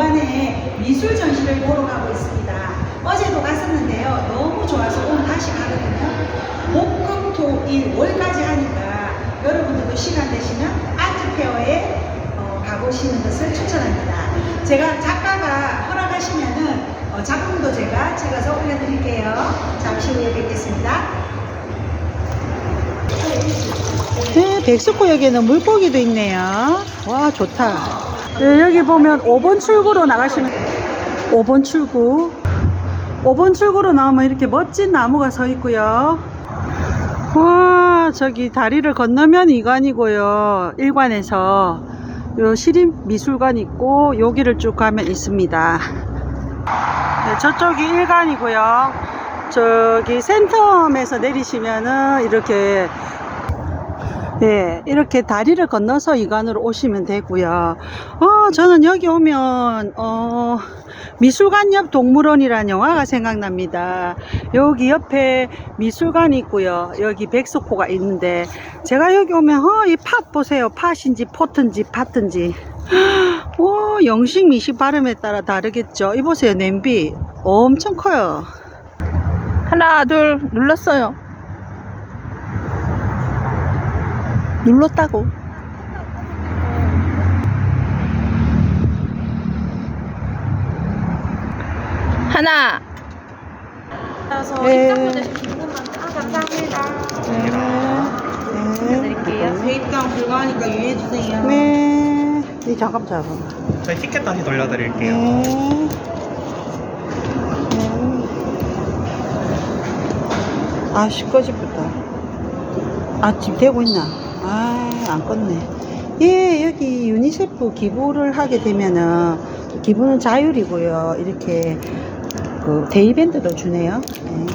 이관의 미술 전시를 보러 가고 있습니다. 어제도 갔었는데요. 너무 좋아서 오늘 다시 가거든요. 목금토일 월까지 하니까 여러분들도 시간 되시면 아트페어에 어, 가보시는 것을 추천합니다. 제가 작가가 허락하시면은 어, 작품도 제가 찍어서 올려드릴게요. 잠시 후에 뵙겠습니다. 네, 백석구역에는 물고기도 있네요. 와, 좋다. 네, 여기 보면 5번 출구로 나가시면 5번 출구. 5번 출구로 나오면 이렇게 멋진 나무가 서 있고요. 와, 저기 다리를 건너면 이관이고요. 일관에서 요 시립 미술관 있고 여기를 쭉 가면 있습니다. 네, 저쪽이 일관이고요. 저기 센텀에서 내리시면은 이렇게 네, 이렇게 다리를 건너서 이관으로 오시면 되고요. 어, 저는 여기 오면 어, 미술관 옆 동물원이라는 영화가 생각납니다. 여기 옆에 미술관이 있고요. 여기 백석호가 있는데 제가 여기 오면 어, 이 팥 보세요. 팥인지 포트인지 팥인지. 와, 영식 미식 발음에 따라 다르겠죠. 이 보세요. 냄비 엄청 커요. 하나, 둘, 눌렀어요. 눌렀다고. 하나. 그래서 네. 입장 보내주신 분만 아 감사합니다. 네. 드릴게요. 세입장 불가하니까 유의해 주세요. 네. 네, 잠깐 잡아. 저희 티켓 다시 돌려드릴게요. 네. 네. 아, 시꺼집었다. 아, 지금 되고 있나? 아, 안 껐네. 예, 여기 유니세프 기부를 하게 되면은, 기부는 자율이고요. 이렇게, 그, 데이밴드도 주네요. 네.